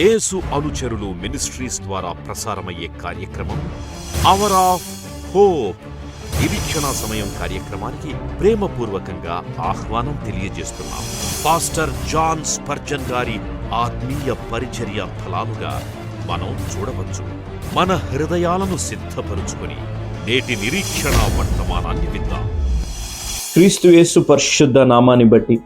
యేసు అనుచరులు మినిస్ట్రీస్ ద్వారా ప్రసారమయ్యే కార్యక్రమం అవర్ ఆఫ్ హోప్ నిరీక్షణ సమయం కార్యక్రమానికి ప్రేమపూర్వకంగా ఆహ్వానం తెలియజేస్తున్నాం. పాస్టర్ జాన్ స్పర్జన్ గారి ఆత్మీయ పరిచర్య ఫలాలుగా మనం చూడవచ్చు. మన హృదయాలను సిద్ధపరుచుకొని నేటి నిరీక్షణ వర్తమానాన్ని విద్దాం క్రీస్తు యేసు పరిశుద్ధ నామాన్ని బట్టి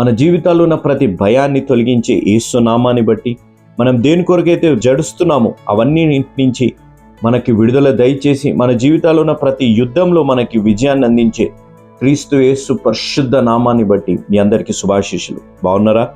మన జీవితాల్లో ఉన్న ప్రతి భయాన్ని తొలగించే యేసు నామాన్ని బట్టి మనం దేని కొరకైతే జడుస్తున్నామో అవన్నీ నుంచి మనకి విడుదల దయచేసి మన జీవితాల్లో ఉన్న ప్రతి యుద్ధంలో మనకి విజయాన్ని అందించే క్రీస్తు యేసు పరిశుద్ధ నామాన్ని బట్టి మీ అందరికీ శుభాశీషులు బాగున్నారా?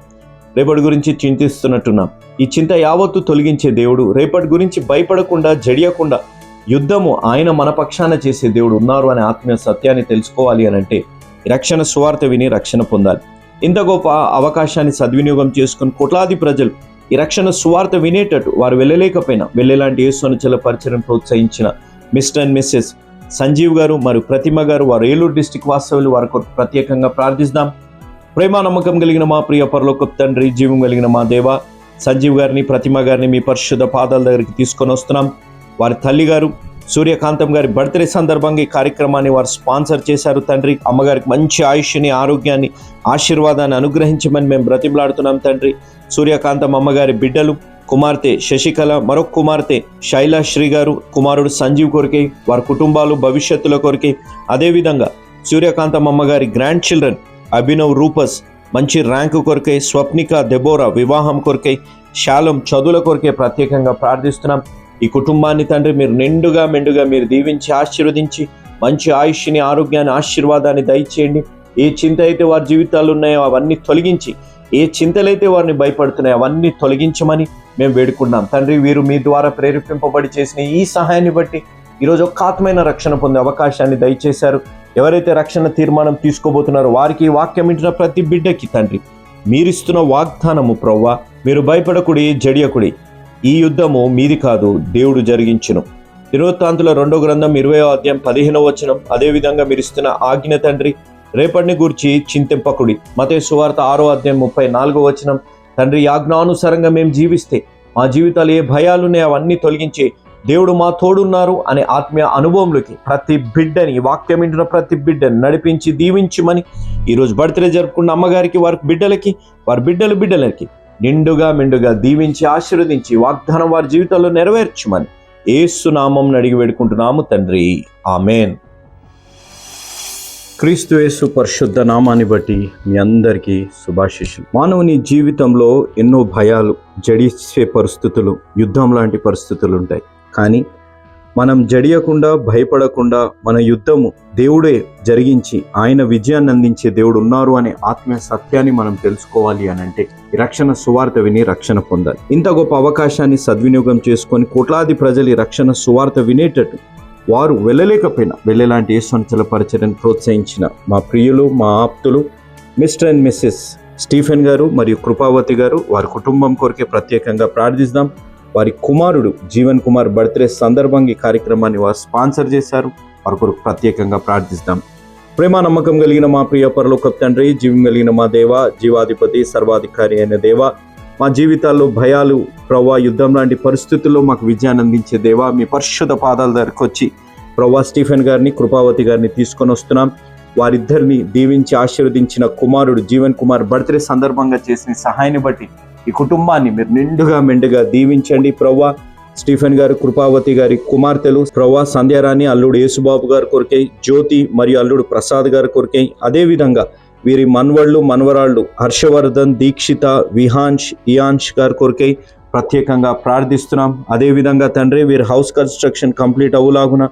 రేపటి గురించి చింతిస్తున్నట్టున్నాం. ఈ చింత యావత్తు తొలగించే దేవుడు రేపటి గురించి భయపడకుండా జడియకుండా యుద్ధము ఆయన మన పక్షాన చేసే దేవుడు ఉన్నారు అనే ఆత్మీయ సత్యాన్ని తెలుసుకోవాలి అని అంటే రక్షణ సువార్త విని రక్షణ పొందాలి. ఇంత గొప్ప అవకాశాన్ని సద్వినియోగం చేసుకుని కోట్లాది ప్రజలు ఈ రక్షణ సువార్త వినేటట్టు వారు వెళ్ళలేకపోయినా వెళ్ళేలాంటి యేసును చల పరిచయం ప్రోత్సహించిన మిస్టర్ అండ్ మిస్సెస్ సంజీవ్ గారు మరియు ప్రతిమ గారు వారు ఏలూరు డిస్టిక్ వాస్తవులు వారి కొరకు ప్రత్యేకంగా ప్రార్థిస్తాం ప్రేమ నమ్మకం కలిగిన మా ప్రియ పరలోక తండ్రి జీవం కలిగిన మా దేవ సంజీవ్ గారిని ప్రతిమ గారిని మీ పరిశుద్ధ పాదాల దగ్గరికి తీసుకొని వస్తున్నాం. వారి తల్లి గారు సూర్యకాంతం గారి బర్త్డే సందర్భంగా ఈ కార్యక్రమాన్ని వారు స్పాన్సర్ చేశారు. తండ్రి అమ్మగారికి మంచి ఆయుష్ని ఆరోగ్యాన్ని ఆశీర్వాదాన్ని అనుగ్రహించమని మేము బ్రతిమలాడుతున్నాం తండ్రి. సూర్యకాంతం అమ్మగారి బిడ్డలు కుమార్తె శశికళ మరొక కుమార్తె శైలాశ్రీ గారు కుమారుడు సంజీవ్ కొరికే వారి కుటుంబాలు భవిష్యత్తుల కొరికే. అదేవిధంగా సూర్యకాంతం అమ్మగారి గ్రాండ్ చిల్డ్రన్ అభినవ్ రూపస్ మంచి ర్యాంకు కొరకై స్వప్నిక దెబోరా వివాహం కొరకై శాలం చదువుల కొరకే ప్రత్యేకంగా ప్రార్థిస్తున్నాం. ఈ కుటుంబాన్ని తండ్రి మీరు నిండుగా మెండుగా మీరు దీవించి ఆశీర్వదించి మంచి ఆయుష్ని ఆరోగ్యాన్ని ఆశీర్వాదాన్ని దయచేయండి. ఏ చింత అయితే వారి జీవితాలు ఉన్నాయో అవన్నీ తొలగించి ఏ చింతలైతే వారిని భయపడుతున్నాయో అవన్నీ తొలగించమని మేము వేడుకున్నాం తండ్రి వీరు మీ ద్వారా ప్రేరేపింపబడి చేసిన ఈ సహాయాన్ని బట్టి ఈరోజు ఒక ఆత్మైన రక్షణ పొందే అవకాశాన్ని దయచేశారు. ఎవరైతే రక్షణ తీర్మానం తీసుకోబోతున్నారో వారికి వాక్యం ఇంటిన ప్రతి బిడ్డకి తండ్రి మీరిస్తున్న వాగ్దానము ప్రవ్వ మీరు భయపడకుడి జడియకుడి. ఈ యుద్ధము మీది కాదు దేవుడు జరిగించును. తిరువత్తాంతుల రెండో గ్రంథం ఇరవై అధ్యాయం పదిహేనవ వచనం అదేవిధంగా మీరు ఇస్తున్న ఆజ్ఞ తండ్రి రేపటిని గూర్చి చింతింపకుడి. మతే సువార్త ఆరో అధ్యాయం ముప్పై నాలుగో వచనం తండ్రి ఆజ్ఞానుసారంగా మేము జీవిస్తే మా జీవితాలు ఏ భయాలున్నాయో అవన్నీ తొలగించి దేవుడు మా తోడున్నారు అనే ఆత్మీయ అనుభవంలోకి ప్రతి బిడ్డని వాక్యం వింటున్న ప్రతి బిడ్డని నడిపించి దీవించమని ఈరోజు బర్త్డే జరుపుకున్న అమ్మగారికి వారి బిడ్డలకి వారి బిడ్డలు బిడ్డలకి నిండుగా మిండుగా దీవించి ఆశీర్వదించి వాగ్దానం వారి జీవితంలో నెరవేర్చమని ఏసు నామం అడిగి వేడుకుంటున్నాము తండ్రి. ఆమెన్. క్రీస్తు యేసు పరిశుద్ధ నామాన్ని బట్టి మీ అందరికీ శుభాశిషులు మానవుని జీవితంలో ఎన్నో భయాలు జడిసే పరిస్థితులు యుద్ధం లాంటి పరిస్థితులు ఉంటాయి. కానీ మనం జడియకుండా భయపడకుండా మన యుద్ధము దేవుడే జరిగించి ఆయన విజయాన్ని అందించే దేవుడు ఉన్నారు అనే ఆత్మీయ సత్యాన్ని మనం తెలుసుకోవాలి అని అంటే రక్షణ సువార్త విని రక్షణ పొందాలి. ఇంత గొప్ప అవకాశాన్ని సద్వినియోగం చేసుకొని కోట్లాది ప్రజలు ఈ రక్షణ సువార్త వినేటట్టు వారు వెళ్ళలేకపోయినా వెళ్ళేలాంటి యేసంచల పరిచయను ప్రోత్సహించిన మా ప్రియులు మా ఆప్తులు మిస్టర్ అండ్ మిస్సెస్ స్టీఫెన్ గారు మరియు కృపావతి గారు వారి కుటుంబం కొరకే ప్రత్యేకంగా ప్రార్థిస్తాం. వారి కుమారుడు జీవన్ కుమార్ బర్త్డే సందర్భంగా ఈ కార్యక్రమాన్ని వారు స్పాన్సర్ చేశారు. వారి కొరకు ప్రత్యేకంగా ప్రార్థిస్తాం. ప్రేమ నమ్మకం కలిగిన మా ప్రియ పరలోక తండ్రి జీవం కలిగిన మా దేవ జీవాధిపతి సర్వాధికారి అయిన దేవ మా జీవితాల్లో భయాలు ప్రవా యుద్ధం లాంటి పరిస్థితుల్లో మాకు విజయాన్ని అందించే దేవా మీ పరిశుద్ధ పాదాల దగ్గరకు వచ్చి ప్రవా స్టీఫెన్ గారిని కృపావతి గారిని తీసుకొని వస్తున్నాం. వారిద్దరిని దీవించి ఆశీర్వదించిన కుమారుడు జీవన్ కుమార్ బర్త్డే సందర్భంగా చేసిన సహాయాన్ని బట్టి ఈ కుటుంబాన్ని మీరు నిండుగా మెండుగా దీవించండి. ప్రవ్వా స్టీఫెన్ గారు కృపావతి గారి కుమార్తెలు ప్రవ్వా సంధ్యారాణి అల్లుడు యేసుబాబు గారి కొరికే జ్యోతి మరియు అల్లుడు ప్రసాద్ గారి కొరకై అదేవిధంగా వీరి మన్వళ్ళు మన్వరాళ్ళు హర్షవర్ధన్ దీక్షిత విహాన్ష్ ఇయాన్ష్ గారి కొరకై ప్రత్యేకంగా ప్రార్థిస్తున్నాం. అదేవిధంగా తండ్రి వీరి హౌస్ కన్స్ట్రక్షన్ కంప్లీట్ అవ్వలాగున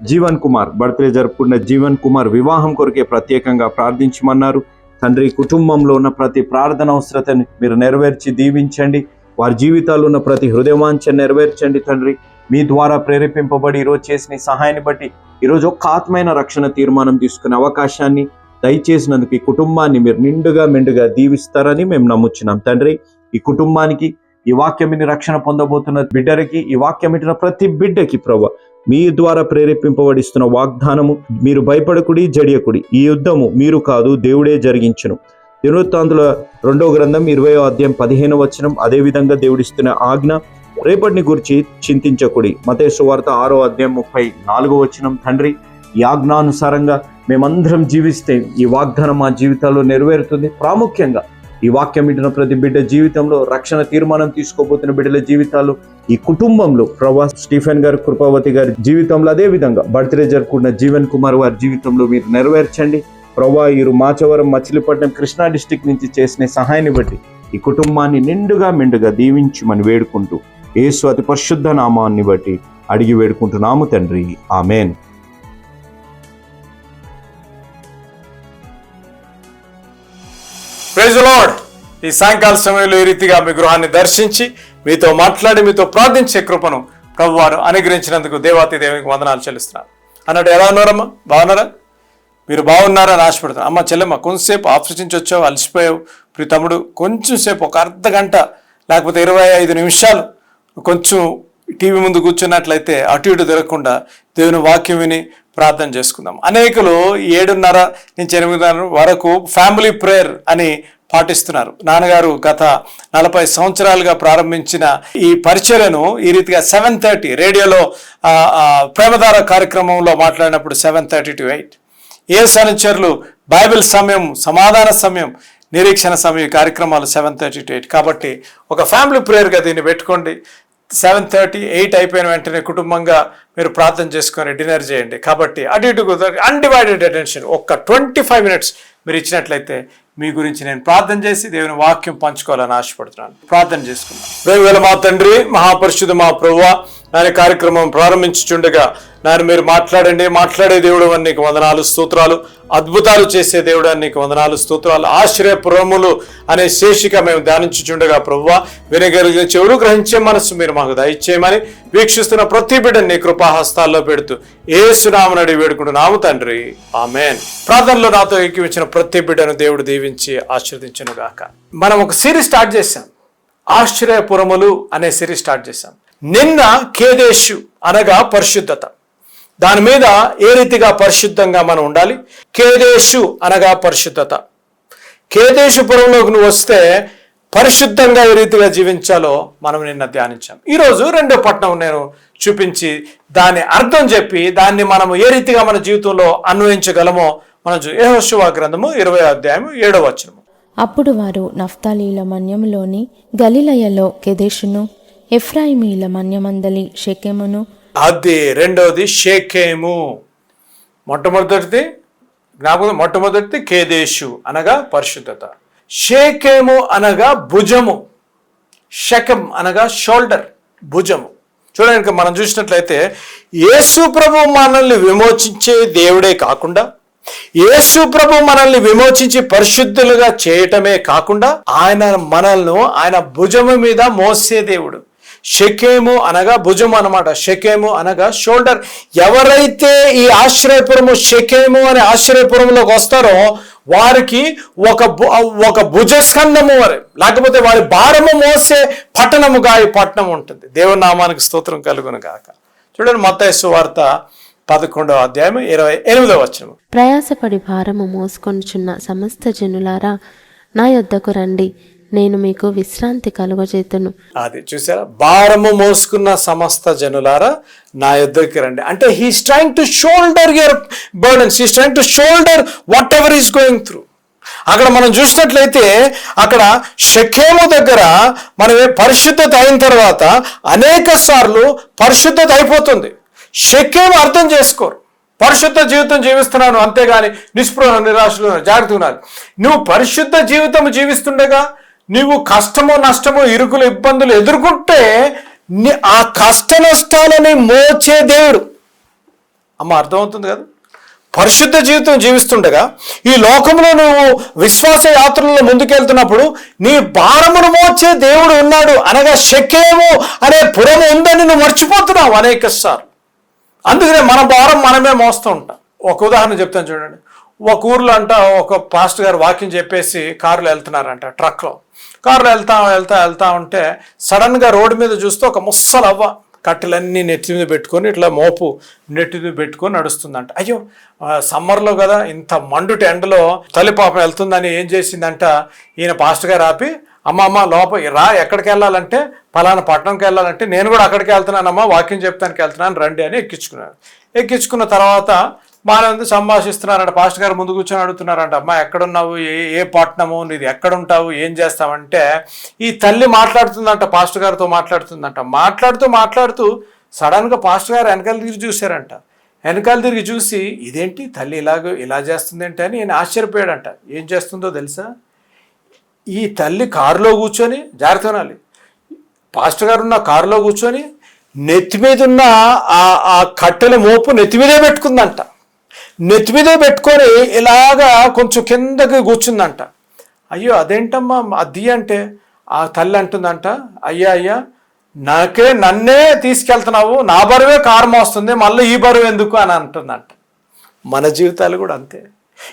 జీవన్ కుమార్ బర్త్డే జరుపుకున్న జీవన్ కుమార్ వివాహం కొరకే ప్రత్యేకంగా ప్రార్థించమన్నారు. తండ్రి కుటుంబంలో ఉన్న ప్రతి ప్రార్థన అవసరతని మీరు నెరవేర్చి దీవించండి. వారి జీవితాల్లో ఉన్న ప్రతి హృదయవాంఛ నెరవేర్చండి తండ్రి. మీ ద్వారా ప్రేరేపింపబడి ఈరోజు చేసిన సహాయాన్ని బట్టి ఈరోజు ఒక్క ఆత్మైన రక్షణ తీర్మానం తీసుకునే అవకాశాన్ని దయచేసినందుకు ఈ కుటుంబాన్ని మీరు నిండుగా మెండుగా దీవిస్తారని మేము నమ్ముచున్నాం. తండ్రి ఈ కుటుంబానికి ఈ వాక్యమిని రక్షణ పొందబోతున్న బిడ్డలకి ఈ వాక్యం వింటున్న ప్రతి బిడ్డకి ప్రభు మీ ద్వారా ప్రేరేపింపబడిస్తున్న వాగ్దానము మీరు భయపడకుడి జడియకుడి. ఈ యుద్ధము మీరు కాదు దేవుడే జరిగించును. దినవృత్తాంతుల రెండో గ్రంథం ఇరవయో అధ్యాయం పదిహేను వచనం అదేవిధంగా దేవుడిస్తున్న ఆజ్ఞ రేపటిని గురించి చింతించకుడి. మతేశ్వ వార్త ఆరో అధ్యాయం ముప్పై నాలుగో వచనం తండ్రి ఈ ఆజ్ఞానుసారంగా మేమందరం జీవిస్తే ఈ వాగ్దానం మా జీవితాల్లో నెరవేరుతుంది. ప్రాముఖ్యంగా ఈ వాక్యం వింటున్న ప్రతి బిడ్డ జీవితంలో రక్షణ తీర్మానం తీసుకోబోతున్న బిడ్డల జీవితాలు ఈ కుటుంబంలో ప్రభా స్టీఫెన్ గారు కృపావతి గారి జీవితంలో అదే విధంగా బర్త్డే జరుపుకున్న జీవన్ కుమార్ వారి జీవితంలో మీరు నెరవేర్చండి. ప్రభా వీరు మాచవరం మచిలీపట్నం కృష్ణా డిస్టిక్ నుంచి చేసిన సహాయాన్ని బట్టి ఈ కుటుంబాన్ని నిండుగా మెండుగా దీవించమని వేడుకుంటూ ఏసు అతి పరిశుద్ధ నామాన్ని బట్టి అడిగి వేడుకుంటున్నాము తండ్రి. ఆమెన్. ప్రైజ్ లార్డ్ ఈ సాయంకాల సమయంలో ఈ రీతిగా మీ గృహాన్ని దర్శించి మీతో మాట్లాడి మీతో ప్రార్థించే కృపను ప్రభు వారు అనుగ్రహించినందుకు దేవాతి దేవునికి వందనాలు చెల్లిస్తున్నాను అన్నట్టు ఎలా ఉన్నారమ్మా? బాగున్నారా? మీరు బాగున్నారని ఆశపడుతున్నాను అమ్మ చెల్లెమ్మ కొంతసేపు ఆఫీస్ నుంచి వచ్చావు అలసిపోయావు. ప్రియ తమ్ముడు కొంచెంసేపు ఒక అర్ధ గంట లేకపోతే ఇరవై ఐదు నిమిషాలు కొంచెం టీవీ ముందు కూర్చున్నట్లయితే అటు ఇటు తిరగకుండా దేవుని వాక్యం విని ప్రార్థన చేసుకుందాం. అనేకులు ఏడున్నర నుంచి ఎనిమిదిన్నర వరకు ఫ్యామిలీ ప్రేయర్ అని పాటిస్తున్నారు. నాన్నగారు గత నలభై సంవత్సరాలుగా ప్రారంభించిన ఈ పరిచర్యను ఈ రీతిగా సెవెన్ థర్టీ రేడియోలో ప్రేమధార కార్యక్రమంలో మాట్లాడినప్పుడు సెవెన్ థర్టీ టు ఎయిట్ ఏ సనిచర్లు బైబిల్ సమయం సమాధాన సమయం నిరీక్షణ సమయం కార్యక్రమాలు సెవెన్ థర్టీ టు ఎయిట్ కాబట్టి ఒక ఫ్యామిలీ ప్రేయర్గా దీన్ని పెట్టుకోండి. సెవెన్ థర్టీ ఎయిట్ అయిపోయిన వెంటనే కుటుంబంగా మీరు ప్రార్థన చేసుకొని డిన్నర్ చేయండి. కాబట్టి అటు ఇటు అన్డివైడెడ్ అటెన్షన్ ఒక్క ట్వంటీ ఫైవ్ మినిట్స్ మీరు ఇచ్చినట్లయితే మీ గురించి నేను ప్రార్థన చేసి దేవుని వాక్యం పంచుకోవాలని ఆశపడుతున్నాను. ప్రార్థన చేసుకున్నాను వేల మా తండ్రి మహాపరిశుద్ధ మా ప్రభువ నాని కార్యక్రమం ప్రారంభించుచుండగా నాయన మీరు మాట్లాడండి మాట్లాడే దేవుడు అని నీకు వందనాలు స్తోత్రాలు అద్భుతాలు చేసే దేవుడు అని నీకు వందనాలు స్తోత్రాలు ఆశ్రయపురములు అనే శేషిక మేము ధ్యానించుచుండగా ప్రభువ వినగలిగిన చెవులు గ్రహించే మనసు మీరు మాకు దయచేయమని వీక్షిస్తున్న ప్రతి బిడ్డని నీ కృపాహస్తాల్లో పెడుతూ ఏ సునామనడి వేడుకుంటున్నాము తండ్రి. ఆమెన్. ప్రార్థనలో నాతో ఎక్కివించిన ప్రతి బిడ్డను దేవుడు దీవించి ఆశీర్దించను గాక మనం ఒక సిరీస్ స్టార్ట్ చేశాం. ఆశ్చర్యపురములు అనే సిరీస్ స్టార్ట్ చేశాం. నిన్న కేదేశు అనగా పరిశుద్ధత. దాని మీద ఏ రీతిగా పరిశుద్ధంగా మనం ఉండాలి? కేదేశు అనగా పరిశుద్ధత. కేదేశుపురంలోకి నువ్వు వస్తే పరిశుద్ధంగా ఏ రీతిగా జీవించాలో మనం నిన్న ధ్యానించాం. ఈరోజు రెండో పట్నం నేను చూపించి దాని అర్థం చెప్పి దాన్ని మనం ఏ రీతిగా మన జీవితంలో అన్వయించగలమో మనం చూ గ్రంథము ఇరవై అధ్యాయం ఏడవ వచనము. అప్పుడు వారు నఫ్తాలీల మన్యంలోని గలిలయలో కెదేశును ఎఫ్రాయిమీల మన్యమందలి షెకెమును. అది రెండవది షేకేము. మొట్టమొదటిది జ్ఞాపకం మొట్టమొదటిది కేదేశు అనగా పరిశుద్ధత. షేకేము అనగా భుజము. శకం అనగా షోల్డర్ భుజము. చూడండి మనం చూసినట్లయితే యేసు ప్రభు మనల్ని విమోచించే దేవుడే కాకుండా యేసు ప్రభు మనల్ని విమోచించి పరిశుద్ధులుగా చేయటమే కాకుండా ఆయన మనల్ని ఆయన భుజము మీద మోసే దేవుడు. షకేము అనగా భుజం అన్నమాట. షకేము అనగా షోల్డర్. ఎవరైతే ఈ ఆశ్రయపురము షకేము అనే ఆశ్రయపురంలోకి వస్తారో వారికి ఒక భు- ఒక భుజస్కంధము వారి లేకపోతే వారి భారము మోసే పట్టణముగా ఈ పట్టణం ఉంటుంది. దేవుని నామానికి స్తోత్రం కలుగును గాక. చూడండి మత్తయి వార్త పదకొండవ అధ్యాయం ఇరవై ఎనిమిదవ వచనం ప్రయాసపడి భారము మోసుకొనుచున్న సమస్త జనులారా నా యొద్దకు రండి. నేను మీకు విశ్రాంతి కలుగజేతును. అది చూసారా? భారము మోసుకున్న సమస్త జనులారా నా యుద్ధకి రండి. అంటే he's trying to shoulder your burdens he's trying to shoulder whatever is going through అక్కడ మనం చూసినట్లయితే అక్కడ షకేము దగ్గర మనం పరిశుద్ధత అయిన తర్వాత అనేక సార్లు పరిశుద్ధత అయిపోతుంది. షకేము అర్థం చేసుకోరు. పరిశుద్ధ జీవితం జీవిస్తున్నాను అంతేగాని నిస్పృహ నిరాశలు జాగ్రత్త ఉన్నారు నువ్వు పరిశుద్ధ జీవితం జీవిస్తుండగా నీవు కష్టము నష్టము ఇరుకులు ఇబ్బందులు ఎదుర్కొంటే నీ- ఆ కష్ట నష్టాలని మోచే దేవుడు. అమ్మ అర్థమవుతుంది కదా? పరిశుద్ధ జీవితం జీవిస్తుండగా ఈ లోకంలో నువ్వు విశ్వాస యాత్రల్లో ముందుకెళ్తున్నప్పుడు నీ భారమును మోచే దేవుడు ఉన్నాడు అనగా శక్యము అనే పురము ఉందని నువ్వు మర్చిపోతున్నావు అనేక సార్లు. అందుకనే మన భారం మనమే మోస్తూ ఉంటాం. ఒక ఉదాహరణ చెప్తాను చూడండి. ఒక ఊర్లో అంట ఒక పాస్టర్ గారు వాకింగ్ చెప్పేసి కారులో వెళ్తున్నారంట ట్రక్లో కారులో వెళ్తా వెళ్తా వెళ్తా ఉంటే సడన్గా రోడ్డు మీద చూస్తే ఒక ముస్సలవ్వ కట్టెలన్నీ నెత్తి మీద పెట్టుకొని ఇట్లా మోపు నెత్తి మీద పెట్టుకొని నడుస్తుందంట. అయ్యో సమ్మర్లో కదా ఇంత మండుటి ఎండలో తల్లి పాపం వెళ్తుందని ఏం చేసిందంట? ఈయన పాస్టర్ గారు ఆపి అమ్మ అమ్మ లోప రా ఎక్కడికి వెళ్ళాలంటే? పలానా పట్టణంకి వెళ్ళాలంటే నేను కూడా అక్కడికి వెళ్తున్నానమ్మా వాకింగ్ చెప్తానికి వెళ్తున్నాను రండి అని ఎక్కించుకున్నాను ఎక్కించుకున్న తర్వాత బాగానే ఉంది సంభాషిస్తున్నారంట. పాస్టర్ గారు ముందు కూర్చొని అడుగుతున్నారంట అమ్మా ఎక్కడున్నావు? ఏ ఏ పట్టణము? నీది ఎక్కడుంటావు? ఏం చేస్తావంటే ఈ తల్లి మాట్లాడుతుందంట పాస్టర్ గారితో మాట్లాడుతుందంట. మాట్లాడుతూ మాట్లాడుతూ సడన్గా పాస్టర్ గారు వెనకాల తిరిగి చూశారంట. వెనకాల తిరిగి చూసి ఇదేంటి? తల్లి ఇలాగ ఇలా చేస్తుంది ఏంటి అని నేను ఆశ్చర్యపోయాడంట. ఏం చేస్తుందో తెలుసా? ఈ తల్లి కారులో కూర్చొని జాగ్రత్త వినాలి పాస్టర్ గారు ఉన్న కారులో కూర్చొని నెత్తి మీద ఉన్న ఆ కట్టెల మోపు నెత్తి మీదే పెట్టుకుందంట. నెత్తి మీద పెట్టుకొని ఇలాగా కొంచెం కిందకి కూర్చుందంట. అయ్యో అదేంటమ్మా? అది అంటే ఆ తల్లి అంటుందంట అయ్యా అయ్యా నాకే నన్నే తీసుకెళ్తున్నావు నా బరువే కారం వస్తుంది మళ్ళీ ఈ బరువు ఎందుకు? అని అంటుందంట. మన జీవితాలు కూడా అంతే.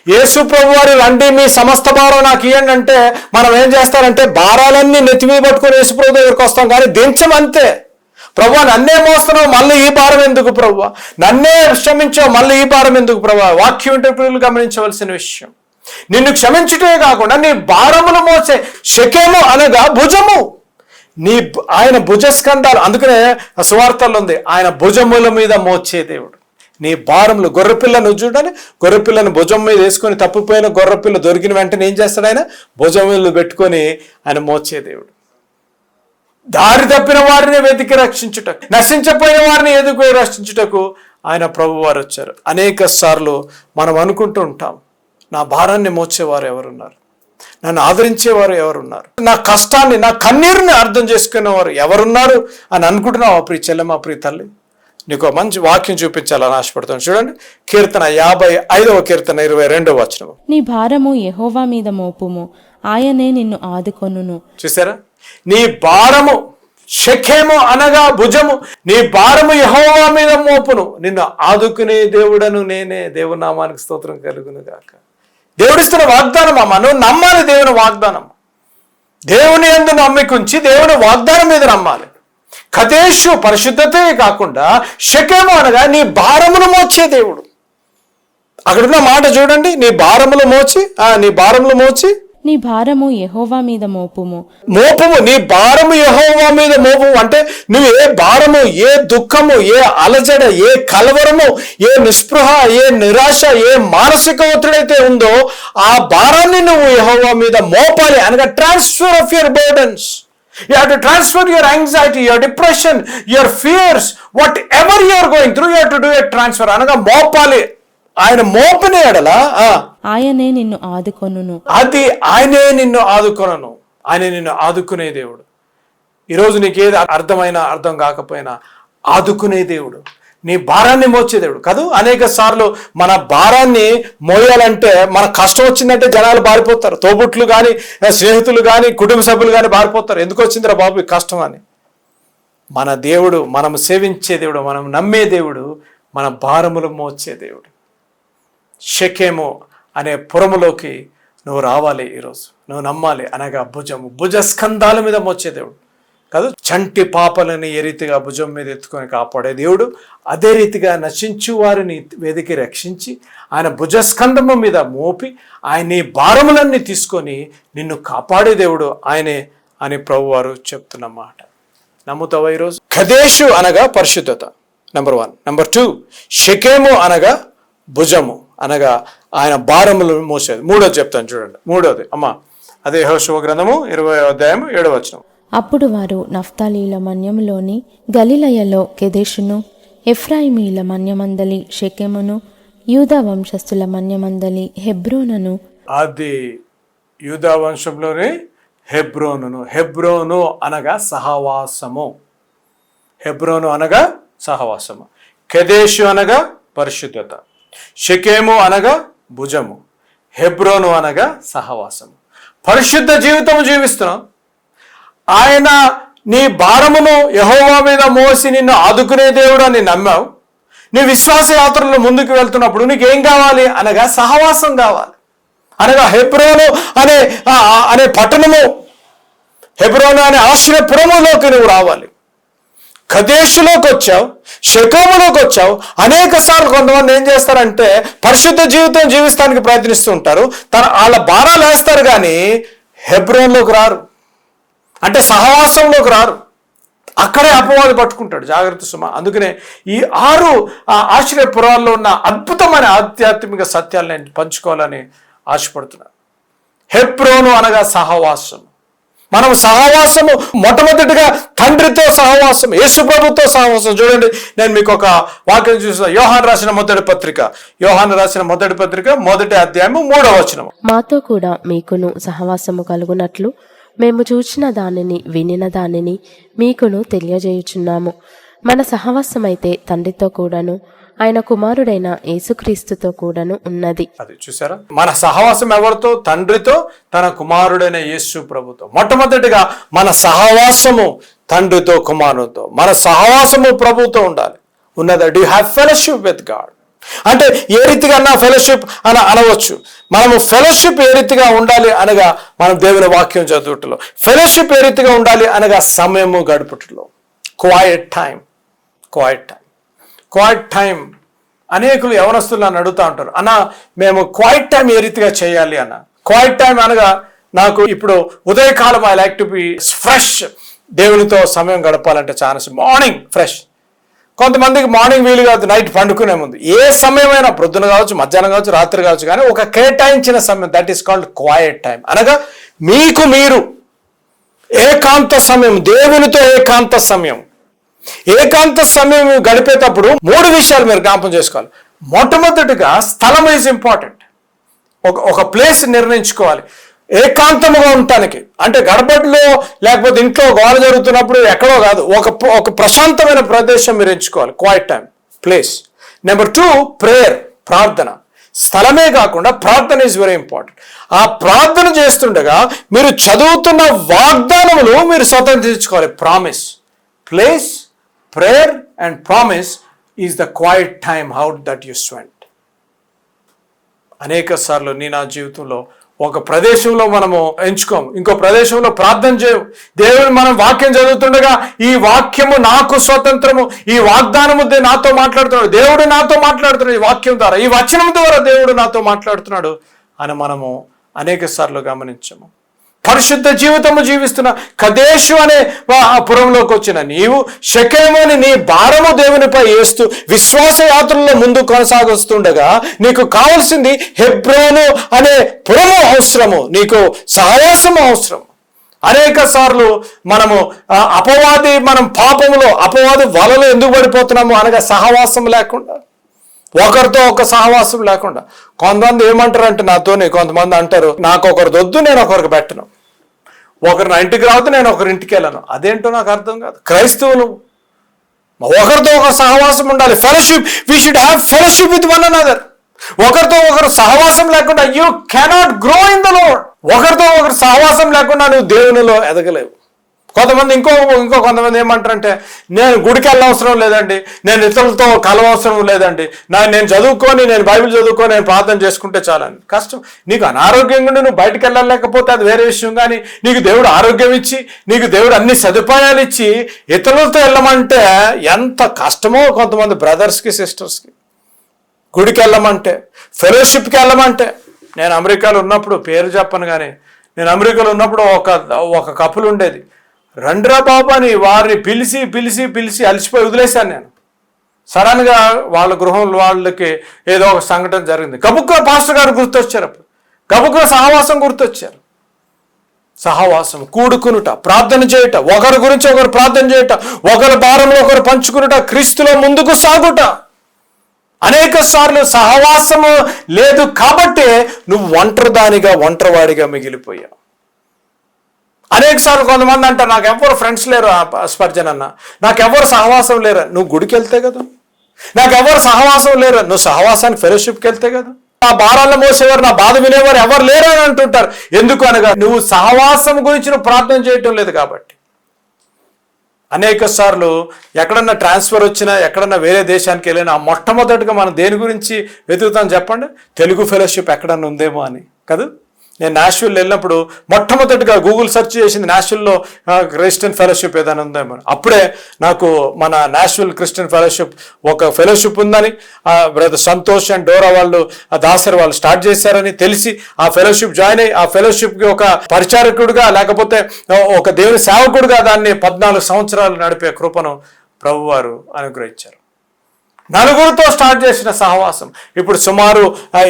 యేసు ప్రభు వారు రండి మీ సమస్త భారం నాకు ఇవ్వండి అంటే మనం ఏం చేస్తారంటే భారాలన్నీ నెత్తి మీద పట్టుకొని యేసు ప్రభు దగ్గరికి వస్తాం కానీ దించమంతే ప్రభు నన్నే మోస్తున్నావు మళ్ళీ ఈ భారం ఎందుకు ప్రభు? నన్నే క్షమించావు మళ్ళీ ఈ భారం ఎందుకు ప్రభు? వాక్యం ఇంటర్వ్యూలు గమనించవలసిన విషయం. నిన్ను క్షమించుటే కాకుండా నీ భారములు మోసే శకేము అనగా భుజము. నీ ఆయన భుజస్కంధాలు అందుకనే సువార్తల్లో ఉంది ఆయన భుజముల మీద మోచే దేవుడు. నీ భారములు గొర్రెపిల్లను చూడని గొర్రెపిల్లను భుజం మీద వేసుకొని తప్పిపోయిన గొర్రెపిల్ల దొరికిన వెంటనే ఏం చేస్తాడు ఆయన? భుజములు పెట్టుకొని ఆయన మోచే దేవుడు. దారి తప్పిన వారిని వెతికి రక్షించుటకు నశించపోయిన వారిని ఎదుగు రక్షించుటకు ఆయన ప్రభు వారు వచ్చారు. అనేక సార్లు మనం అనుకుంటూ ఉంటాం నా భారాన్ని మోచేవారు ఎవరున్నారు? నన్ను ఆదరించేవారు ఎవరున్నారు? నా కష్టాన్ని నా కన్నీరుని అర్థం చేసుకునేవారు ఎవరున్నారు అని అనుకుంటున్నావు? ప్రియ చెల్లెమ్మ ప్రియ తల్లి నీకు మంచి వాక్యం చూపించాలని ఆశపడుతాను చూడండి కీర్తన యాభై ఐదవ కీర్తన ఇరవై రెండవ వచనం నీ భారము యెహోవా మీద మోపుము ఆయనే నిన్ను ఆదుకొనును. చూసారా? నీ భారము శఖేము అనగా భుజము నీ భారము యహోవా మీద మోపును. నిన్ను ఆదుకునే దేవుడను నేనే. దేవునామానికి స్తోత్రం కలుగును గాక దేవుడిస్తున్న వాగ్దానం అమ్మ నువ్వు నమ్మాలి దేవుని వాగ్దానం దేవుని ఎందు నమ్మికుంచి దేవుని వాగ్దానం మీద నమ్మాలి. కథేషు పరిశుద్ధతే కాకుండా శకేము అనగా నీ భారమును మోచే దేవుడు. అక్కడున్న మాట చూడండి. నీ భారములు మోచి ఆ నీ భారములు మోచి నీ భారము యహోవా మీద మోపుము. మోపము నీ భారము యహోవా మీద మోపము. అంటే నువ్వు ఏ భారము ఏ దుఃఖము ఏ అలజడ ఏ కలవరము ఏ నిస్పృహ ఏ నిరాశ ఏ మానసిక ఒత్తిడైతే ఉందో ఆ భారాన్ని నువ్వు యహోవా మీద మోపాలి. అనగా transfer of your burdens you have to transfer your anxiety your depression your fears whatever your going through you to do a transfer అనగా మోపాలి. ఆయన మోపని ఎడల ఆయనే నిన్ను ఆదుకొనును. అది ఆయనే నిన్ను ఆదుకొనను. ఆయన నిన్ను ఆదుకునే దేవుడు. ఈరోజు నీకు ఏది అర్థమైనా అర్థం కాకపోయినా ఆదుకునే దేవుడు. నీ భారాన్ని మోచే దేవుడు. కాదు అనేక సార్లు మన భారాన్ని మోయాలంటే మన కష్టం వచ్చిందంటే జనాలు బారిపోతారు. తోబుట్లు కానీ స్నేహితులు కానీ కుటుంబ సభ్యులు కానీ బారిపోతారు. ఎందుకు వచ్చిందిరా బాబు ఈ కష్టం అని? మన దేవుడు మనం సేవించే దేవుడు మనం నమ్మే దేవుడు మన భారములు మోచే దేవుడు. షకేము అనే పురములోకి నువ్వు రావాలి ఈరోజు. నువ్వు నమ్మాలి. అనగా భుజము. భుజస్కంధాల మీద మోచే దేవుడు. కాదు చంటి పాపలని ఏ రీతిగా భుజం మీద ఎత్తుకొని కాపాడే దేవుడు అదే రీతిగా నశించు వారిని వేదికి రక్షించి ఆయన భుజస్కంధము మీద మోపి ఆయన భారములన్నీ తీసుకొని నిన్ను కాపాడే దేవుడు ఆయనే అని ప్రభువారు చెప్తున్న మాట. నమ్ముతావా ఈరోజు? ఖదేషు అనగా పరిశుద్ధత. నెంబర్ వన్ నెంబర్ టూ షకేము అనగా భుజము. అనగా ఆయన భారములు మోసేది. మూడోది చెప్తాను చూడండి. మూడోది. అమ్మా అదే హోషవ గ్రంథము ఇరవై అధ్యాయం ఏడవ వచనం. అప్పుడు వారు నఫ్తాలీల మన్యములోని గలిలయలో కెదెషును ఎఫ్రాయిమీల మన్యమందలి షెకెమును యూదా వంశస్థుల మన్యమందలి హెబ్రోనను. అది యూదా వంశంలోని హెబ్రోనును. హెబ్రోను అనగా సహవాసము. హెబ్రోను అనగా సహవాసము. కెదేషు అనగా పరిశుద్ధత. షకేము అనగా భుజము హెబ్రోను అనగా సహవాసము. పరిశుద్ధ జీవితము జీవిస్తున్నాం. ఆయన నీ భారమును యహోవా మీద మోసి నిన్ను ఆదుకునే దేవుడు అని నమ్మావు. నీ విశ్వాస యాత్రలో ముందుకు వెళ్తున్నప్పుడు నీకు ఏం కావాలి? అనగా సహవాసం కావాలి. అనగా హెబ్రోను అనే అనే పట్టణము హెబ్రోను అనే ఆశ్రయపురములోకి నువ్వు రావాలి. కదేశులోకి వచ్చావు శకములోకి వచ్చావు అనేక సార్లు కొంతమంది ఏం చేస్తారంటే పరిశుద్ధ జీవితం జీవిస్తానికి ప్రయత్నిస్తూ ఉంటారు. తన వాళ్ళ భారాలు వేస్తారు కానీ హెబ్రోన్లోకి రారు. అంటే సహవాసంలోకి రారు. అక్కడే అపవాది పట్టుకుంటాడు. జాగ్రత్త సుమ. అందుకనే ఈ ఆరు ఆశ్చర్యపురాల్లో పురాల్లో ఉన్న అద్భుతమైన ఆధ్యాత్మిక సత్యాలు నేను పంచుకోవాలని ఆశపడుతున్నాను హెప్రోను అనగా సహవాసం మనం సహవాసము మొట్టమొదటిగా తండ్రితో సహవాసం యేసుప్రభుతో సహవాసం. చూడండి నేను మీకు ఒక వాక్యం చూసిన యోహాన్ రాసిన మొదటి పత్రిక. యోహాన్ రాసిన మొదటి పత్రిక మొదటి అధ్యాయము మూడవ వచనం మాతో కూడా మీకును సహవాసము కలుగునట్లు మేము చూచిన దానిని వినిన దానిని మీకును తెలియజేయుచున్నాము. మన సహవాసమైతే తండ్రితో కూడాను ఆయన కుమారుడైన యేసుక్రీస్తుతో కూడాను ఉన్నది. అది చూసారా మన సహవాసం ఎవరితో? తండ్రితో తన కుమారుడైన యేసు ప్రభుతో. మొట్టమొదటిగా మన సహవాసము తండ్రితో కుమారుడితో మన సహవాసము ప్రభుతో ఉండాలి. ఉన్నదా do have fellowship with God అంటే ఏ రీతిగా నా ఫెలోషిప్ అని అనవచ్చు. మనము ఫెలోషిప్ ఏ రీతిగా ఉండాలి అనగా మనం దేవుని వాక్యం చదువుటలో. ఫెలోషిప్ ఏ రీతిగా ఉండాలి అనగా సమయము గడుపుటలో. Quiet time quiet time quiet time అనేకులు యవనస్తులు నన్ను అడుగుతూ ఉంటారు అన్న మేము క్వాయిట్ టైం ఏ రీతిగా చేయాలి అన్న? క్వైట్ టైం అనగా నాకు ఇప్పుడు ఉదయకాలం I like to be fresh. దేవునితో సమయం గడపాలంటే ఛాన్స్ మార్నింగ్ ఫ్రెష్. కొంతమందికి మార్నింగ్ వీలు కాదు నైట్ పండుకునే ముందు. ఏ సమయమైనా ప్రొద్దున కావచ్చు మధ్యాహ్నం కావచ్చు రాత్రి కావచ్చు కానీ ఒక కేటాయించిన సమయం that is called quiet time అనగా మీకు మీరు ఏకాంత సమయం దేవునితో ఏకాంత సమయం. ఏకాంత సమయం గడిపేటప్పుడు మూడు విషయాలు మీరు జ్ఞాపం చేసుకోవాలి. మొట్టమొదటిగా స్థలం ఈజ్ ఇంపార్టెంట్ ఒక ఒక ప్లేస్ నిర్ణయించుకోవాలి. ఏకాంతముగా ఉండటానికి. అంటే గడపట్లో లేకపోతే ఇంట్లో గోడ జరుగుతున్నప్పుడు ఎక్కడో కాదు. ఒక ఒక ప్రశాంతమైన ప్రదేశం మీరు ఎంచుకోవాలి. Quiet time place number two prayer ప్రార్థన. స్థలమే కాకుండా ప్రార్థన ఈజ్ వెరీ ఇంపార్టెంట్ ఆ ప్రార్థన చేస్తుండగా మీరు చదువుతున్న వాగ్దానములు మీరు స్వతంత్రించుకోవాలి. Promise place prayer and promise is the quiet time out that you spent అనేక సార్లు నీ నా జీవితంలో ఒక ప్రదేశంలో మనము ఎంచుకోము ఇంకో ప్రదేశంలో ప్రార్థన చేయము. దేవుని మనం వాక్యం చదువుతుండగా ఈ వాక్యము నాకు స్వతంత్రము ఈ వాగ్దానము నాతో మాట్లాడుతున్నాడు దేవుడు నాతో మాట్లాడుతున్నాడు ఈ వాక్యం ద్వారా ఈ వచనం ద్వారా దేవుడు నాతో మాట్లాడుతున్నాడు అని మనము అనేక సార్లు గమనించము. పరిశుద్ధ జీవితము జీవిస్తున్న కదేశు అనే ఆ పురంలోకి వచ్చిన నీవు శకేమని నీ భారము దేవునిపై వేస్తూ విశ్వాస యాత్రల్లో ముందు కొనసాగిస్తుండగా నీకు కావాల్సింది హెబ్రోను అనే పురము అవసరము నీకు సహవాసము అవసరం అనేక సార్లు మనము అపవాది మనం పాపములో అపవాది వలలో ఎందుకు పడిపోతున్నాము అనగా సహవాసం లేకుండా. ఒకరితో ఒక సహవాసం లేకుండా. కొంతమంది ఏమంటారు అంటే నాతోనే కొంతమంది అంటారు నాకు ఒకరిది వద్దు నేను ఒకరికి పెట్టను. ఒకరు నా ఇంటికి రావద్దు నేను ఒకరి ఇంటికి వెళ్ళను. అదేంటో నాకు అర్థం కాదు. క్రైస్తవులు ఒకరితో ఒకరు సహవాసం ఉండాలి. Fellowship we should have fellowship with one another ఒకరితో ఒకరు సహవాసం లేకుండా you cannot grow in the Lord ఒకరితో ఒకరు సహవాసం లేకుండా నువ్వు దేవునిలో ఎదగలేవు. కొంతమంది ఇంకో ఇంకో కొంతమంది ఏమంటారంటే నేను గుడికి వెళ్ళవసరం లేదండి. నేను ఇతరులతో కలవసరం లేదండి. నా నేను చదువుకొని నేను బైబిల్ చదువుకొని నేను ప్రార్థన చేసుకుంటే చాలని కష్టం. నీకు అనారోగ్యంగా నువ్వు బయటకు వెళ్ళలేకపోతే అది వేరే విషయం కానీ నీకు దేవుడు ఆరోగ్యం ఇచ్చి నీకు దేవుడు అన్ని సదుపాయాలు ఇచ్చి ఇతరులతో వెళ్ళమంటే ఎంత కష్టమో కొంతమంది బ్రదర్స్కి సిస్టర్స్కి గుడికి వెళ్ళమంటే ఫెలోషిప్కి వెళ్ళమంటే. నేను అమెరికాలో ఉన్నప్పుడు పేరు చెప్పను కానీ నేను అమెరికాలో ఉన్నప్పుడు ఒక ఒక కపులు ఉండేది. రండ్రా బాబు అని వారిని పిలిచి పిలిచి పిలిచి అలసిపోయి వదిలేశాను నేను. సడన్గా వాళ్ళ గృహంలో వాళ్ళకి ఏదో ఒక సంఘటన జరిగింది. గబుక్క పాస్టర్ గారు గుర్తొచ్చారు అప్పుడు. గబుక్క సహవాసం గుర్తొచ్చారు. సహవాసం కూడుకునుట ప్రార్థన చేయుట ఒకరి గురించి ఒకరు ప్రార్థన చేయుట ఒకరి భారంలో ఒకరు పంచుకునుట క్రీస్తులో ముందుకు సాగుట. అనేక సార్లు సహవాసము లేదు కాబట్టే నువ్వు ఒంటరిదానిగా ఒంటరివాడిగా మిగిలిపోయావు. అనేక సార్లు కొంతమంది అంటారు నాకు ఎవరు ఫ్రెండ్స్ లేరు ఆ స్పర్జన్ అన్న. నాకు ఎవరు సహవాసం లేరు. నువ్వు గుడికి వెళ్తే కదా. నాకు ఎవరు సహవాసం లేరు. నువ్వు సహవాసానికి ఫెలోషిప్కి వెళ్తే కదా. నా భారాలను మోసేవారు నా బాధ వినేవారు ఎవరు లేరు అని అంటుంటారు. ఎందుకు అనగా నువ్వు సహవాసం గురించి నువ్వు ప్రార్థన చేయటం లేదు కాబట్టి. అనేక సార్లు ఎక్కడన్నా ట్రాన్స్ఫర్ వచ్చినా ఎక్కడన్నా వేరే దేశానికి వెళ్ళినా మొట్టమొదటిగా మనం దేని గురించి వెతుకుతాం చెప్పండి? తెలుగు ఫెలోషిప్ ఎక్కడన్నా ఉందేమో అని. కదా? నేను నాష్విల్ వెళ్ళినప్పుడు మొట్టమొదటిగా గూగుల్ సెర్చ్ చేసింది నాష్విల్లో క్రిస్టియన్ ఫెలోషిప్ ఏదైనా ఉందేమో అప్పుడే నాకు మన నాష్విల్ క్రిస్టియన్ ఫెలోషిప్ ఒక ఫెలోషిప్ ఉందని బ్రదర్ సంతోష్ అండ్ డోరా వాళ్ళు ఆ దాసరి వాళ్ళు స్టార్ట్ చేశారని తెలిసి ఆ ఫెలోషిప్ జాయిన్ అయ్యి ఆ ఫెలోషిప్కి ఒక పరిచారకుడిగా లేకపోతే ఒక దేవుని సేవకుడుగా దాన్ని పద్నాలుగు సంవత్సరాలు నడిపే కృపను ప్రభువారు అనుగ్రహించారు. నలుగురితో స్టార్ట్ చేసిన సహవాసం. ఇప్పుడు సుమారు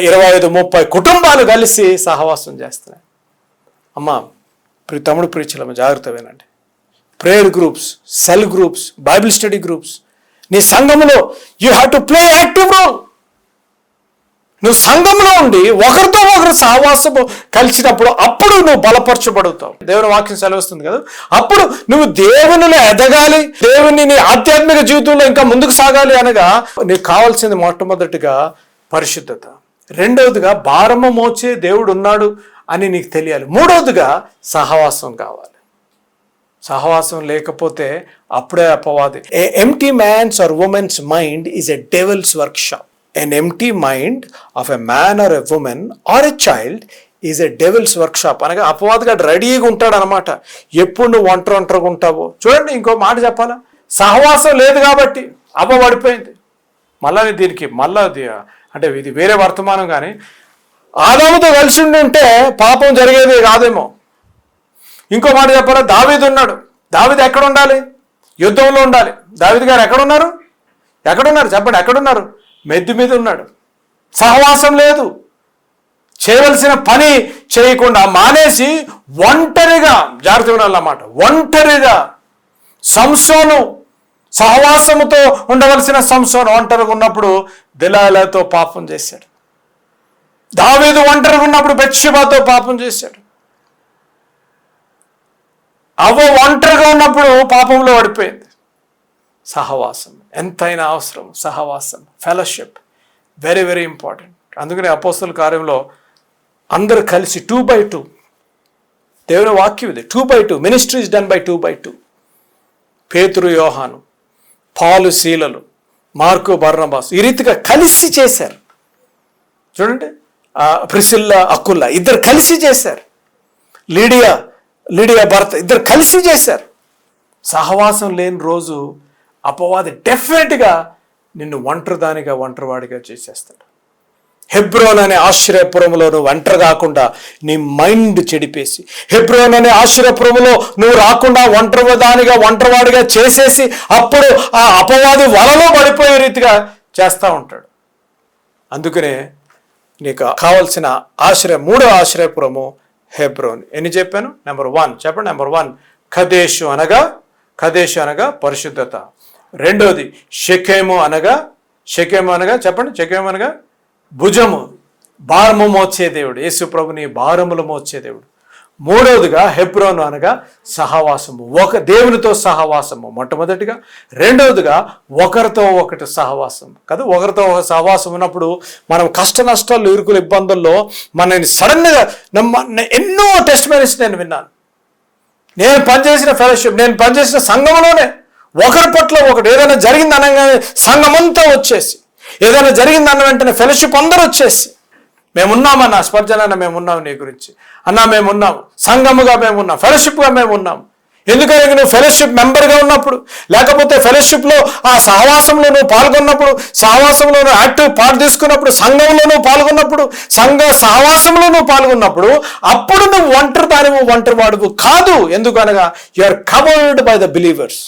ఇరవై ఐదు ముప్పై కుటుంబాలు కలిసి సహవాసం చేస్తున్నాయి. అమ్మా ప్రి తమ్ముడు ప్రీచలమ్మ జాగ్రత్త వినండి. Prayer groups cell groups Bible study groups నీ సంఘంలో you have to play active role నువ్వు సంఘంలో ఉండి ఒకరితో ఒకరు సహవాసము కలిసినప్పుడు అప్పుడు నువ్వు బలపరచబడుతావు. దేవుని వాక్యం సెలవుస్తుంది కదా? అప్పుడు నువ్వు దేవునిలో ఎదగాలి దేవుని నీ ఆధ్యాత్మిక జీవితంలో ఇంకా ముందుకు సాగాలి అనగా నీకు కావాల్సింది మొట్టమొదటిగా పరిశుద్ధత. రెండవదిగా భారము మోచే దేవుడు ఉన్నాడు అని నీకు తెలియాలి. మూడవదిగా సహవాసం కావాలి. సహవాసం లేకపోతే అప్పుడే అపవాది. A empty man's or woman's mind is a devil's work an an empty mind of a or a a woman or a child is a devil's workshop అనగా అపవాదగాడు రెడీగా ఉంటాడు అనమాట ఎప్పుడు నువ్వు ఒంటరి ఒంటరిగా ఉంటావో? చూడండి ఇంకో మాట చెప్పాలా? సహవాసం లేదు కాబట్టి అపబడిపోయింది మళ్ళా దీనికి మళ్ళా అది అంటే ఇది వేరే వర్తమానం కానీ ఆదాముతో కలిసి ఉండి ఉంటే పాపం జరిగేది కాదేమో. ఇంకో మాట చెప్పాలా? దావీదు ఉన్నాడు. దావీదు ఎక్కడ ఉండాలి? యుద్ధంలో ఉండాలి. దావీదు గారు ఎక్కడున్నారు ఎక్కడున్నారు? చెప్పండి ఎక్కడున్నారు? మెద్దు మీద ఉన్నాడు. సహవాసం లేదు. చేయవలసిన పని చేయకుండా మానేసి ఒంటరిగా జాగ్రత్త వినాలన్నమాట ఒంటరిగా సంసోను సహవాసముతో ఉండవలసిన సంసోను ఒంటరిగా ఉన్నప్పుడు దిలాలతో పాపం చేశాడు. దావీదు ఒంటరిగా ఉన్నప్పుడు బెత్షిబాతో పాపం చేశాడు. అవ్వ ఒంటరిగా ఉన్నప్పుడు పాపంలో పడిపోయింది. సహవాసం ఎంతైనా అవసరం సహవాసం ఫెలోషిప్ వెరీ వెరీ ఇంపార్టెంట్ అందుకని అపోస్తుల కార్యంలో అందరు కలిసి టూ బై టూ దేవుని వాక్యం ఇది two by two ministry is done by two by two పేతురు యోహాను పాలు శీలలు మార్కు బర్ణబాస్ ఈ రీతిగా కలిసి చేశారు. చూడండి ప్రిసిల్ల ప్రిసిల్లా అక్కుల్లా ఇద్దరు కలిసి చేశారు. లీడియా లీడియా భర్త ఇద్దరు కలిసి చేశారు. సహవాసం లేని రోజు అపవాది డెఫినెట్గా నిన్ను ఒంటరిదానిగా ఒంటరివాడిగా చేసేస్తాడు. హెబ్రోన్ అనే ఆశ్రయపురంలో నువ్వు ఒంటరి కాకుండా నీ మైండ్ చెడిపేసి హెబ్రోన్ అనే ఆశ్రయపురంలో నువ్వు రాకుండా ఒంటరిదానిగా ఒంటరివాడిగా చేసేసి అప్పుడు ఆ అపవాది వలలో పడిపోయే రీతిగా చేస్తూ ఉంటాడు. అందుకనే నీకు కావలసిన ఆశ్రయం మూడో ఆశ్రయపురము హెబ్రోన్. ఎన్ని చెప్పాను? Number one. చెప్పండి నెంబర్ వన్. ఖదేశు అనగా ఖదేశు అనగా పరిశుద్ధత. రెండోది షకేము అనగా షకేము అనగా చెప్పండి షకేము అనగా భుజము భారము మోచే దేవుడు యేసు ప్రభుని భారములు మోచే దేవుడు. మూడవదిగా హెబ్రోను అనగా సహవాసము ఒక దేవునితో సహవాసము మొట్టమొదటిగా. రెండవదిగా ఒకరితో ఒకటి సహవాసం కదా ఒకరితో ఒక సహవాసం ఉన్నప్పుడు మనం కష్ట నష్టాలు ఇరుకుల ఇబ్బందుల్లో మనని సడన్గా నమ్మ ఎన్నో టెస్ట్ మ్యారేజ్ నేను విన్నాను. నేను పనిచేసిన ఫెలోషిప్ నేను పనిచేసిన సంఘంలోనే ఒకరి పట్ల ఒకటి ఏదైనా జరిగింది అనగానే సంఘమంతా వచ్చేసి ఏదైనా జరిగింది అన్న వెంటనే ఫెలోషిప్ అందరూ వచ్చేసి మేమున్నామన్నా స్పర్జన మేమున్నాం నీ గురించి. అన్నా మేమున్నాం సంఘముగా మేమున్నాం. ఫెలోషిప్గా మేమున్నాం. ఎందుకంటే నువ్వు ఫెలోషిప్ మెంబర్గా ఉన్నప్పుడు లేకపోతే ఫెలోషిప్లో ఆ సహవాసంలో నువ్వు పాల్గొన్నప్పుడు సహవాసంలో నువ్వు యాక్టివ్ పార్ట్ తీసుకున్నప్పుడు సంఘంలో నువ్వు పాల్గొన్నప్పుడు సంఘ సహవాసంలో నువ్వు పాల్గొన్నప్పుడు అప్పుడు నువ్వు ఒంటరి దానివు ఒంటరి వాడువు కాదు. ఎందుకనగా you are covered by the believers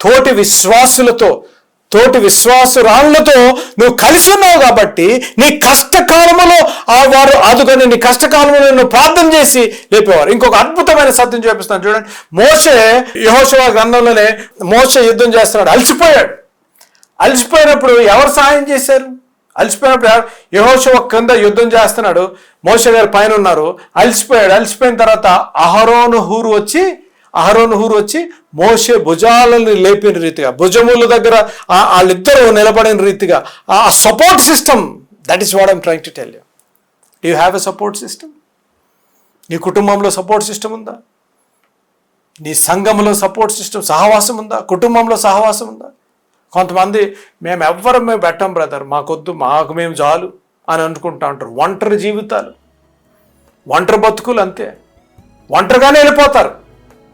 తోటి విశ్వాసులతో తోటి విశ్వాసురాళ్ళతో నువ్వు కలిసి ఉన్నావు కాబట్టి నీ కష్టకాలములో ఆ వారు ఆదుకొని నీ కష్టకాలంలో నువ్వు ప్రార్థన చేసి లేపేవారు. ఇంకొక అద్భుతమైన సత్యం చూపిస్తాను చూడండి. మోసే యహోశివ గ్రంథంలోనే మోసే యుద్ధం చేస్తున్నాడు. అలసిపోయాడు. అలసిపోయినప్పుడు ఎవరు సహాయం చేశారు? అలసిపోయినప్పుడు యహోశివ కింద యుద్ధం చేస్తున్నాడు. మోసే గారు పైన ఉన్నారు. అలసిపోయాడు. అలసిపోయిన తర్వాత అహరోను హూరు వచ్చి అహరోను హూరు వచ్చి మోసే భుజాలను లేపిన రీతిగా భుజముల దగ్గర వాళ్ళిద్దరూ నిలబడిన రీతిగా ఆ support system that is what I'm trying to tell you you have a support system నీ కుటుంబంలో సపోర్ట్ సిస్టమ్ ఉందా? నీ సంఘంలో సపోర్ట్ సిస్టమ్ సహవాసం ఉందా? కుటుంబంలో సహవాసం ఉందా? కొంతమంది మేము ఎవ్వరం మేము పెట్టం బ్రదర్ మాకొద్దు మాకు మేము చాలు అని అనుకుంటా ఉంటారు. ఒంటరి జీవితాలు. ఒంటరి బతుకులు అంతే. ఒంటరిగానే వెళ్ళిపోతారు.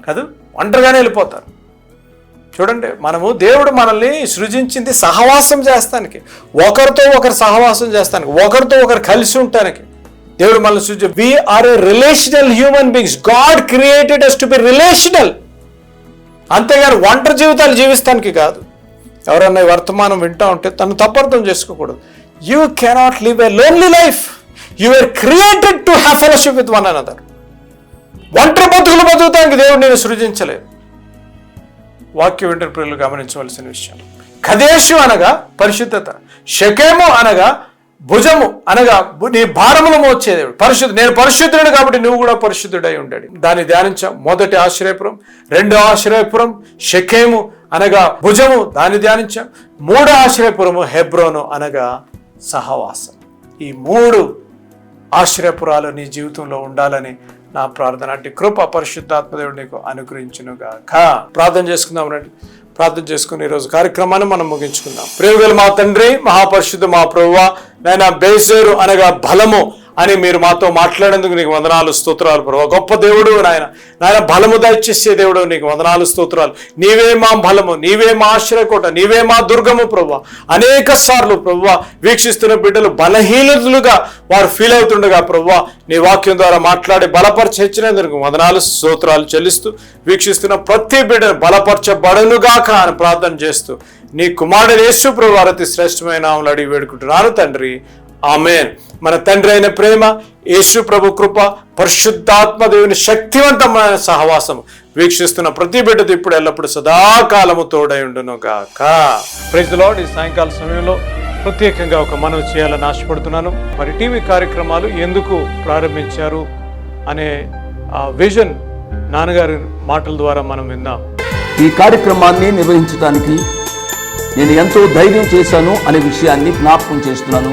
కాదు? ఒంటరిగానే వెళ్ళిపోతారు. చూడండి మనము దేవుడు మనల్ని సృజించింది సహవాసం చేస్తానికి ఒకరితో ఒకరు సహవాసం చేస్తానికి ఒకరితో ఒకరు కలిసి ఉండటానికి. దేవుడు మనల్ని సృజ we are a relational human beings God created us to be relational అంతేగాని ఒంటరి జీవితాలు జీవిస్తానికి కాదు. ఎవరన్నా వర్తమానం వింటా ఉంటే తను తప్పర్థం చేసుకోకూడదు. You cannot live a lonely life you are created to have fellowship with one another ఒంటరి బతుకులు బతుకుతానికి దేవుడు నేను సృజించలేదు. వాక్యం వెంటనే ప్రియులు గమనించవలసిన విషయం. కదేశు అనగా పరిశుద్ధత శకేము అనగా భుజము అనగా నీ భారములు మోచేదేవుడు పరిశుద్ధి పరిశుద్ధ నేను పరిశుద్ధుడు కాబట్టి నువ్వు కూడా పరిశుద్ధుడై ఉండాడు. దాన్ని ధ్యానించాం మొదటి ఆశ్రయపురం రెండో ఆశ్రయపురం షకేము అనగా భుజము దాన్ని ధ్యానించాం. మూడో ఆశ్రయపురము హెబ్రోను అనగా సహవాసం. ఈ మూడు ఆశ్రయపురాలు నీ జీవితంలో ఉండాలని నా ప్రార్థన అంటే కృప పరిశుద్ధాత్మదేవుడు నీకు అనుగ్రహించునుగాక. ప్రార్థన చేసుకుందాం రండి. ప్రార్థన చేసుకుని ఈరోజు కార్యక్రమాన్ని మనం ముగించుకుందాం. ప్రేమగల మా తండ్రి మహాపరిశుద్ధ మా ప్రభువ నాయన బేసేరు అనగా బలము అని మీరు మాతో మాట్లాడేందుకు నీకు వందనాలు స్తోత్రాలు ప్రభు. గొప్ప దేవుడు నాయన. నాయన బలము దయచేసే దేవుడు నీకు వందనాలు స్తోత్రాలు. నీవే మా బలము నీవే మా ఆశ్రయకోట నీవే మా దుర్గము ప్రభు. అనేక సార్లు ప్రభు వీక్షిస్తున్న బిడ్డలు బలహీనతలుగా వారు ఫీల్ అవుతుండగా ప్రభు నీ వాక్యం ద్వారా మాట్లాడి బలపరచేందుకు వందనాలు స్తోత్రాలు చెల్లిస్తూ వీక్షిస్తున్న ప్రతి బిడ్డను బలపరచబడనుగాక అని ప్రార్థన చేస్తూ నీ కుమారుడు యేసు ప్రభు అతి శ్రేష్టమైన అడిగి వేడుకుంటున్నాను తండ్రి. ఆమెన్. మన తండ్రి అయిన ప్రేమ యేసు ప్రభు కృప పరిశుద్ధాత్మ దేవుని శక్తివంతమైన సహవాసం వీక్షిస్తున్న ప్రతి బిడ్డతో ఇప్పుడు ఎల్లప్పుడు సదాకాలము తోడై ఉండును గాక ప్రైజ్ లార్డ్ ఈ సాయంకాల సమయంలో ప్రత్యేకంగా ఒక మనవి చేయాలని ఆశపడుతున్నాను. మరి టీవీ కార్యక్రమాలు ఎందుకు ప్రారంభించారు అనే ఆ విజన్ నాన్నగారి మాటల ద్వారా మనం విందాం. ఈ కార్యక్రమాన్ని నిర్వహించడానికి నేను ఎంతో ధైర్యం చేశాను అనే విషయాన్ని జ్ఞాపకం చేస్తున్నాను.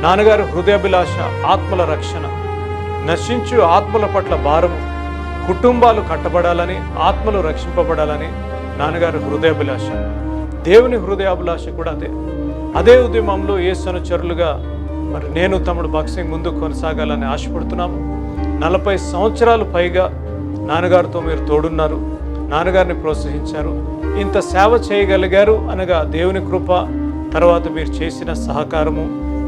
నాన్నగారు హృదయాభిలాష ఆత్మల రక్షణ. నశించు ఆత్మల పట్ల భారము. కుటుంబాలు కట్టబడాలని ఆత్మలు రక్షింపబడాలని నాన్నగారు హృదయాభిలాష. దేవుని హృదయాభిలాష కూడా అదే. అదే ఉద్యమంలో ఏ సనుచరులుగా మరి నేను తమ్ముడు బాక్సింగ్ ముందు కొనసాగాలని ఆశపడుతున్నాము. నలభై సంవత్సరాలు పైగా నాన్నగారితో మీరు తోడున్నారు. నాన్నగారిని ప్రోత్సహించారు. ఇంత సేవ చేయగలిగారు అనగా దేవుని కృప తర్వాత మీరు చేసిన సహకారము.